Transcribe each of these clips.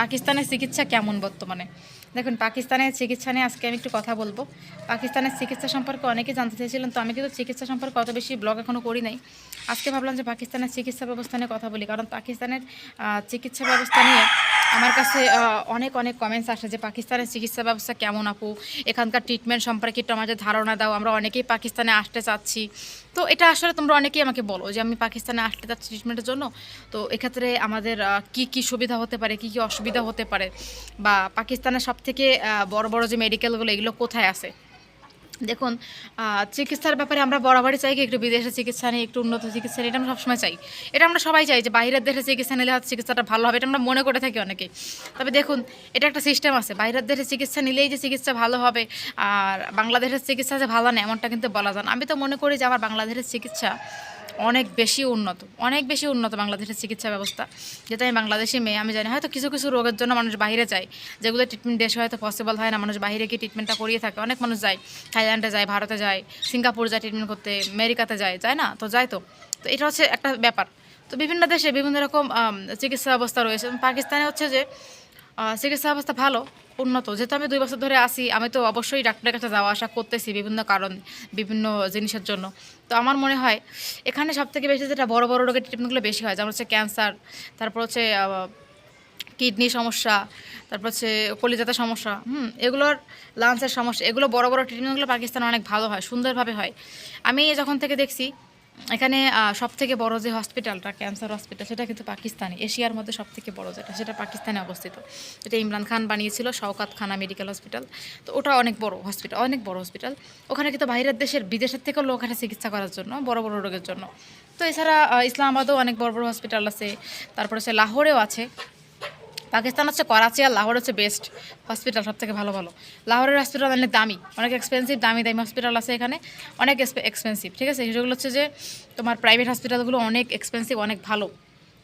পাকিস্তানের চিকিৎসা কেমন বর্তমানে? দেখুন, পাকিস্তানের চিকিৎসা নিয়ে আজকে আমি একটু কথা বলব। পাকিস্তানের চিকিৎসা সম্পর্কে অনেকে জানতে চেয়েছিলেন, তো আমি কিন্তু চিকিৎসা সম্পর্কে অত বেশি ব্লগ এখনও করি নাই। আজকে ভাবলাম যে পাকিস্তানের চিকিৎসা ব্যবস্থা নিয়ে কথা বলি, কারণ পাকিস্তানের চিকিৎসা ব্যবস্থা নিয়ে আমার কাছে অনেক অনেক কমেন্টস আসে যে পাকিস্তানের চিকিৎসা ব্যবস্থা কেমন আপু? এখানকার ট্রিটমেন্ট সম্পর্কে একটু আমাদের ধারণা দাও, আমরা অনেকেই পাকিস্তানে আসতে চাচ্ছি। তো এটা আসলে তোমরা অনেকেই আমাকে বলো যে আমি পাকিস্তানে আসতে চাচ্ছি ট্রিটমেন্টের জন্য। তো এক্ষেত্রে আমাদের কি কি সুবিধা হতে পারে, কি কি অসুবিধা হতে পারে? বা পাকিস্তানের সব থেকে বড় বড় যে মেডিকেলগুলো এগুলো কোথায় আছে? দেখুন চিকিৎসার ব্যাপারে আমরা বরাবরই চাই কি একটু বিদেশে চিকিৎসা নিয়ে, একটু উন্নত চিকিৎসা নিয়ে, এটা আমরা সবসময় চাই। এটা আমরা সবাই চাই যে বাইরের দেশে চিকিৎসা নিলে চিকিৎসাটা ভালো হবে, এটা আমরা মনে করে থাকি অনেকে। তবে দেখুন, এটা একটা সিস্টেম আছে। বাইরের দেশে চিকিৎসা নিলেই যে চিকিৎসা ভালো হবে, আর বাংলাদেশের চিকিৎসা যে ভালো না, এমনটা কিন্তু বলা যান আমি তো মনে করি যে আমার বাংলাদেশের চিকিৎসা অনেক বেশি উন্নত, অনেক বেশি উন্নত বাংলাদেশের চিকিৎসা ব্যবস্থা। যেটা আমি বাংলাদেশি মেয়ে, আমি জানি হয়তো কিছু কিছু রোগের জন্য মানুষ বাইরে যায়, যেগুলো ট্রিটমেন্ট দেশে হয়তো পসিবল হয় না, মানুষ বাইরে গিয়ে ট্রিটমেন্টটা করিয়ে থাকে। অনেক মানুষ যায়, থাইল্যান্ডে যায়, ভারতে যায়, সিঙ্গাপুর যায় ট্রিটমেন্ট করতে, আমেরিকাতে যায় যায় না? তো যায় তো। তো এটা হচ্ছে একটা ব্যাপার। তো বিভিন্ন দেশে বিভিন্ন রকম চিকিৎসা ব্যবস্থা রয়েছে। পাকিস্তানে হচ্ছে যে চিকিৎসা ব্যবস্থা ভালো, উন্নত। যেহেতু আমি দুই বছর ধরে আসি আমি তো অবশ্যই ডাক্তারের কাছে যাওয়া আসা করতেছি বিভিন্ন কারণ, বিভিন্ন জিনিসের জন্য। তো আমার মনে হয়, এখানে সব থেকে বেশি যেটা বড় বড় রোগের ট্রিটমেন্টগুলো বেশি হয়, যেমন হচ্ছে ক্যান্সার তারপর হচ্ছে কিডনি সমস্যা, তারপর হচ্ছে কলিজাতে সমস্যা, হুম, এগুলোর লাঞ্চের সমস্যা, এগুলো বড় বড় ট্রিটমেন্টগুলো পাকিস্তানে অনেক ভালো হয়, সুন্দরভাবে হয়। আমি যখন থেকে দেখছি এখানে সব থেকে বড় যে হসপিটালটা, ক্যান্সার হসপিটাল, সেটা কিন্তু পাকিস্তানি। এশিয়ার মধ্যে সব থেকে বড় যেটা, সেটা পাকিস্তানে অবস্থিত। এটা ইমরান খান বানিয়েছিল, শওকাত খানা মেডিকেল হসপিটাল। তো ওটা অনেক বড় হসপিটাল, অনেক বড় হসপিটাল। ওখানে কিন্তু বাইরের দেশের, বিদেশের থেকেও লোক আসে চিকিৎসা করার জন্য, বড় বড় রোগের জন্য। তো এছাড়া ইসলামাবাদেও অনেক বড় বড় হসপিটাল আছে। তারপরে হচ্ছে লাহোরেও আছে। পাকিস্তান হচ্ছে করাচি আর লাহোর হচ্ছে বেস্ট হসপিটাল সব থেকে ভালো ভালো। লাহোরের হসপিটাল অনেক দামি, অনেক এক্সপেন্সিভ দামি দামি হসপিটাল আছে এখানে, অনেক এক্সপেন্সিভ ঠিক আছে? সেগুলো হচ্ছে যে তোমার প্রাইভেট হসপিটালগুলো অনেক এক্সপেন্সিভ অনেক ভালো।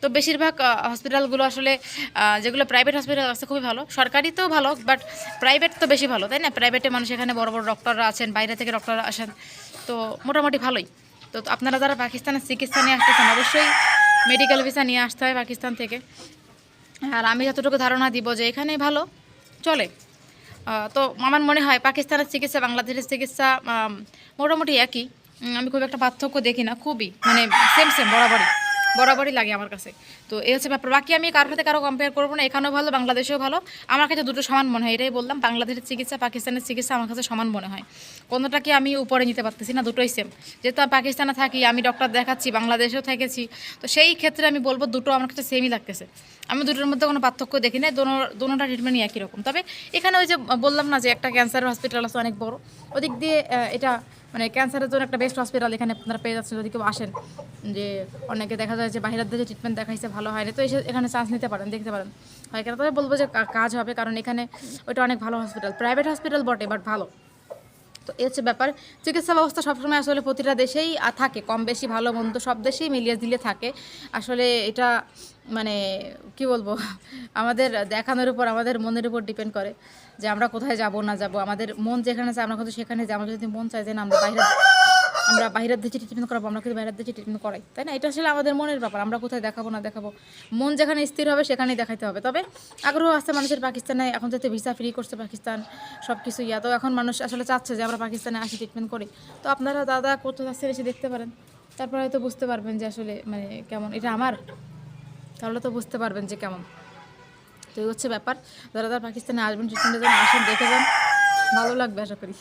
তো বেশিরভাগ হসপিটালগুলো আসলে যেগুলো প্রাইভেট হসপিটাল আছে খুবই ভালো। সরকারি তো ভালো বাট প্রাইভেট তো বেশি ভালো, তাই না? প্রাইভেটে মানুষ এখানে বড় বড় ডক্টররা আছেন, বাইরে থেকে ডক্টররা আসেন, তো মোটামুটি ভালোই। তো আপনারা যারা পাকিস্তানের চিকিৎসা নিয়ে আসতেছেন, অবশ্যই মেডিকেল ভিসা নিয়ে আসতে হয় পাকিস্তান থেকে। আর আমি যতটুকু ধারণা দিব যে এখানেই ভালো। চলে। তো আমার মনে হয় পাকিস্তানের চিকিৎসা, বাংলাদেশের চিকিৎসা মোটামুটি একই। আমি খুব একটা পার্থক্য দেখি না, খুবই। মানে সেম সেম বরাবরই। বরাবরই লাগে আমার কাছে। তো এই হচ্ছে ব্যাপার। বাকি আমি কারোর সাথে কারও কম্পেয়ার করব না। এখানেও ভালো, বাংলাদেশেও ভালো। আমার কাছে দুটো সমান মনে হয়, এটাই বললাম। বাংলাদেশের চিকিৎসা, পাকিস্তানের চিকিৎসা আমার কাছে সমান মনে হয়। কোনোটাকে আমি উপরে নিতে পারতেছি না, দুটোই সেম যেহেতু আমি পাকিস্তানে থাকি, আমি ডক্টর দেখাচ্ছি, বাংলাদেশেও থেকেছি, তো সেই ক্ষেত্রে আমি বলব দুটো আমার কাছে সেমই লাগতেছে। আমি দুটোর মধ্যে কোনো পার্থক্য দেখি না দোনো, দোনোটা ট্রিটমেন্টই একই রকম। তবে এখানে ওই যে বললাম না যে একটা ক্যান্সার হসপিটাল আছে, অনেক বড়। ওদিক দিয়ে এটা মানে ক্যান্সারের জন্য একটা বেস্ট হসপিটাল এখানে আপনারা পেয়ে যাচ্ছেন যদি কেউ আসেন। যে অনেকে দেখা যায় যে বাইরের দেশে ট্রিটমেন্ট দেখাইছে, ভালো হয়নি। তো এসে এখানে চান্স নিতে পারেন, দেখতে পারেন। হয় কেন? তবে বলব যে কাজ হবে, কারণ এখানে ওইটা অনেক ভালো হসপিটাল প্রাইভেট হসপিটাল বটে বাট ভালো। তো এই হচ্ছে ব্যাপার। চিকিৎসা ব্যবস্থা সবসময় আসলে প্রতিটা দেশেই থাকে। কম বেশি ভালো মন্দ সব দেশেই মিলিয়ে দিলে থাকে। আসলে এটা মানে কি বলব? আমাদের দেখানোর উপর, আমাদের মনের উপর ডিপেন্ড করে যে আমরা কোথায় যাব, না যাব। আমাদের মন যেখানে চায় আমরা কিন্তু সেখানে যাই। আমরা যদি মন চাই যে না, আমরা বাইরে আমরা বাইরের দেশে ট্রিটমেন্ট করাবো, আমরা কিন্তু বাইরের দেশে ট্রিটমেন্ট করাই, তাই না? এটা আসলে আমাদের মনের ব্যাপার, আমরা কোথায় দেখাবো না দেখাবো। মন যেখানে স্থির হবে, সেখানেই দেখাতে হবে। তবে আগ্রহ আসছে মানুষের পাকিস্তানে, এখন যাতে ভিসা ফ্রি করছে পাকিস্তান সব কিছু ইয়া, তো এখন মানুষ আসলে চাচ্ছে যে আমরা পাকিস্তানে আসি ট্রিটমেন্ট করি। তো আপনারা দাদা করতে যাচ্ছেন এসে দেখতে পারেন। তারপরে হয়তো বুঝতে পারবেন যে আসলে মানে কেমন, এটা আমার? তাহলে তো বুঝতে পারবেন যে কেমন। তো এই হচ্ছে ব্যাপার। যারা যারা পাকিস্তানে আসবেন ট্রিটমেন্টের জন্য আসেন, দেখে যান। ভালো লাগবে আশা করি।